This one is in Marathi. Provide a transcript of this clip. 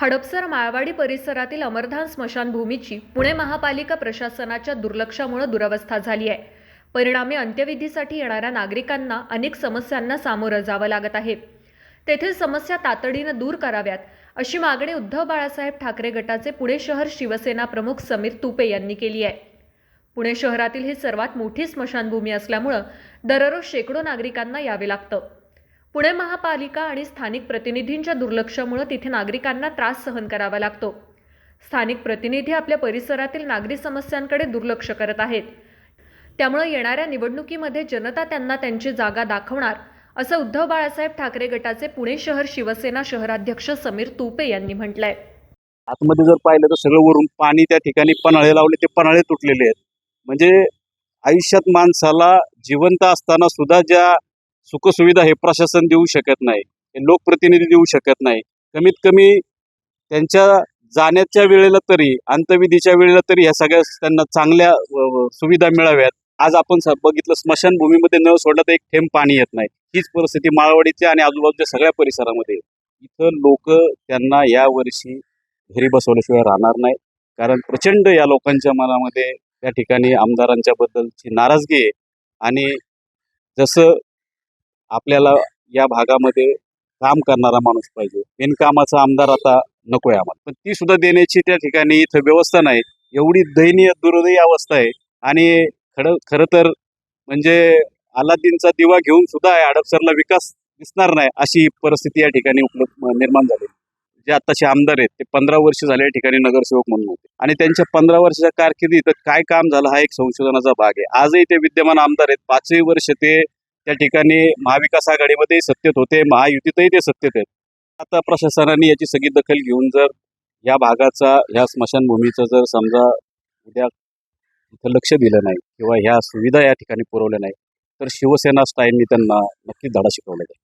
हडपसर माळवाडी परिसरातील अमरधान स्मशानभूमीची पुणे महापालिका प्रशासनाच्या दुर्लक्षामुळे दुरवस्था झाली आहे. परिणामी अंत्यविधीसाठी येणाऱ्या नागरिकांना अनेक समस्यांना सामोरं जावं लागत आहे. तेथील समस्या तातडीनं दूर कराव्यात अशी मागणी उद्धव बाळासाहेब ठाकरे गटाचे पुणे शहर शिवसेना प्रमुख समीर तुपे यांनी केली आहे. पुणे शहरातील ही सर्वात मोठी स्मशानभूमी असल्यामुळं दररोज शेकडो नागरिकांना यावे लागतं. पुणे महापालिका आणि स्थानिक प्रतिनिधींच्या दुर्लक्षामुळे तिथे नागरिकांना त्रास सहन करावा लागतो. स्थानिक प्रतिनिधी आपल्या परिसरातील नागरी समस्यांकडे दुर्लक्ष करत आहेत. त्यामुळे येणाऱ्या निवडणुकीमध्ये जनता त्यांना त्यांची जागा दाखवणार असं उद्धव बाळासाहेब ठाकरे गटाचे पुणे शहर शिवसेना शहराध्यक्ष समीर तुपे यांनी म्हटलंय. आतमध्ये जर पाहिलं तर सगळं वरून पाणी त्या ठिकाणी पन्हाळे लावले ते पन्हाळे तुटलेले आहेत. म्हणजे आयुष्यात माणसाला जिवंत असताना सुद्धा ज्या सुखसुविधा हे प्रशासन देऊ शकत नाही हे लोकप्रतिनिधी देऊ शकत नाही. कमीत कमी त्यांच्या जाण्याच्या वेळेला तरी अंतविधीच्या वेळेला तरी ह्या सगळ्या त्यांना चांगल्या सुविधा मिळाव्यात. आज आपण बघितलं स्मशानभूमीमध्ये न सोडलं तर एक थेंब पाणी येत नाही. हीच परिस्थिती माळवाडीच्या आणि आजूबाजूच्या सगळ्या परिसरामध्ये इथं लोक त्यांना यावर्षी घरी बसवल्याशिवाय राहणार नाही कारण प्रचंड या लोकांच्या मनामध्ये त्या ठिकाणी आमदारांच्या बद्दलची नाराजगी आहे. आणि जसं आपल्याला या भागामध्ये काम करणारा माणूस पाहिजे. बिनकामाचा आमदार आता नकोय आम्हाला. पण ती सुद्धा देण्याची त्या ठिकाणी इथं व्यवस्था नाही. एवढी दयनीय दुर्दयी अवस्था आहे. आणि खरं खरं तर म्हणजे अलादीनचा दिवा घेऊन सुद्धा हडपसरला विकास दिसणार नाही अशी परिस्थिती या ठिकाणी उपलब्ध निर्माण झाली. जे आताचे आमदार आहेत ते पंधरा वर्ष झाले या ठिकाणी नगरसेवक म्हणून होते. आणि त्यांच्या पंधरा वर्षाच्या कारकिर्दीत काय काम झालं हा एक संशोधनाचा भाग आहे. आजही ते विद्यमान आमदार आहेत. पाचही वर्ष ते त्या ठिकाणी महाविकास आघाडीमध्येही सत्तेत होते महायुतीतही ते सत्तेत आहेत. आता प्रशासनाने याची सगळी दखल घेऊन जर या भागाचा ह्या स्मशानभूमीचं जर समजा उद्या इथं लक्ष दिलं नाही किंवा ह्या सुविधा या ठिकाणी पुरवल्या नाही तर शिवसेना स्टाईलनी त्यांना नक्कीच धडा शिकवला जाईल.